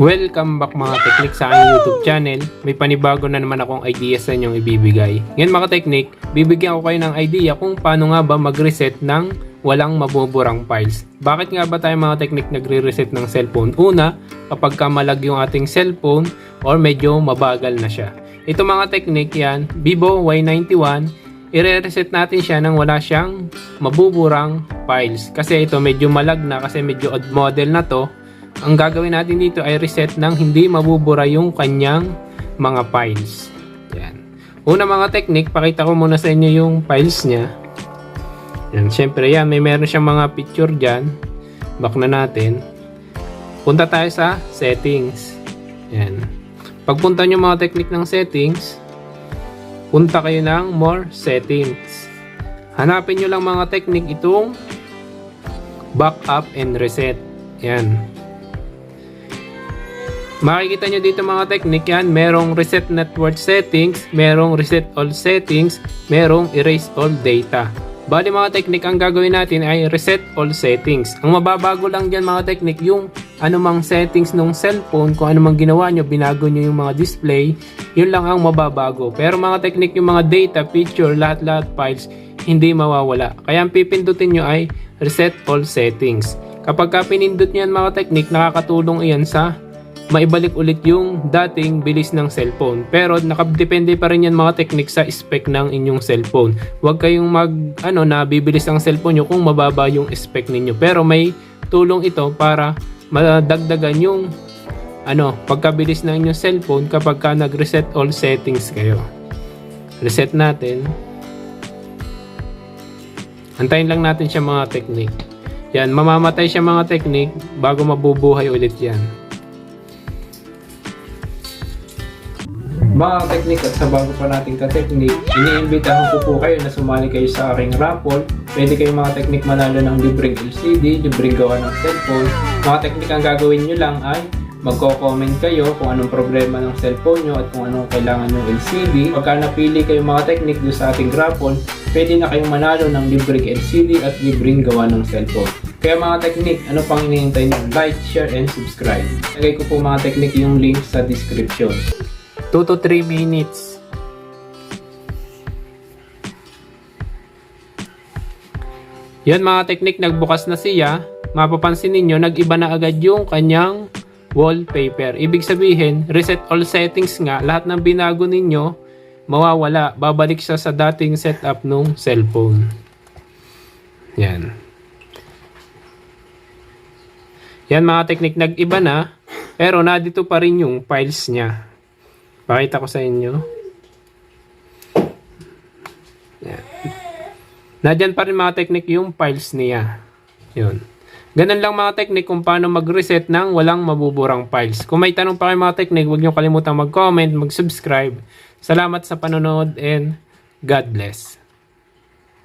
Welcome back mga teknik sa aking YouTube channel. May panibago na naman akong idea sa inyong ibibigay. Ngayon mga teknik, bibigyan ko kayo ng idea kung paano nga ba mag-reset ng walang mabuburang files. Bakit nga ba tayo mga teknik nagre-reset ng cellphone? Una, kapag kamalag yung ating cellphone or medyo mabagal na siya. Ito mga teknik yan, Vivo Y91, i-reset natin siya nang wala siyang mabuburang files. Kasi ito medyo malag na kasi medyo odd model na to. Ang gagawin natin dito ay reset ng hindi mabubura yung kanyang mga files. Yan. Una mga technique, pakita ko muna sa inyo yung files niya. Yan, syempre yan, may meron siyang mga picture dyan. Back na natin. Punta tayo sa settings. Yan. Pagpunta nyo mga technique ng settings, punta kayo ng more settings. Hanapin nyo lang mga technique itong backup and reset. Yan. Makikita nyo dito mga technique yan, merong reset network settings, merong reset all settings, merong erase all data. Bali mga technique ang gagawin natin ay reset all settings. Ang mababago lang dyan mga technique yung anumang settings ng cellphone, kung anumang ginawa nyo, binago nyo yung mga display, yun lang ang mababago. Pero mga technique yung mga data, picture, lahat-lahat files, hindi mawawala. Kaya ang pipindutin nyo ay reset all settings. Kapag ka pinindot nyo yan mga technique, nakakatulong iyan sa maibalik ulit yung dating bilis ng cellphone. Pero nakadepende pa rin yan mga technique sa spec ng inyong cellphone. Huwag kayong mag ano na bibilis ang cellphone nyo kung mababa yung spec ninyo. Pero may tulong ito para madagdagan yung ano, pagkabilis ng inyong cellphone kapag ka nag-reset all settings kayo. Reset natin. Antayin lang natin siya mga technique. Yan, mamamatay siya mga technique bago mabubuhay ulit yan. Mga technique at sa bago pa nating ka-technique, iniimbitahan ko po kayo na sumali kayo sa aking raffle. Pwede kayong mga technique manalo ng libreng LCD, libreng gawa ng cellphone. Mga technique ang gagawin nyo lang ay magko-comment kayo kung anong problema ng cellphone nyo at kung anong kailangan ng LCD. Pagka napili kayo mga technique doon sa ating raffle, pwede na kayong manalo ng libreng LCD at libreng gawa ng cellphone. Kaya mga technique, ano pang hinihintay nyo? Like, share, and subscribe. Lagay ko po mga technique yung link sa description. 2 to 3 minutes. Yan mga technique, nagbukas na siya. Mapapansin ninyo, nag-iba na agad yung kanyang wallpaper. Ibig sabihin, reset all settings nga, lahat ng binago ninyo, mawawala. Babalik siya sa dating setup nung cellphone. Yan. Yan mga technique, nag-iba na, pero nadito pa rin yung files niya. Pakita ko sa inyo. Yan. Nadyan pa rin mga technique yung files niya. Yun. Ganun lang mga technique kung paano mag-reset ng walang mabuburang files. Kung may tanong pa kayo mga technique, huwag niyo kalimutang mag-comment, mag-subscribe. Salamat sa panonood and God bless.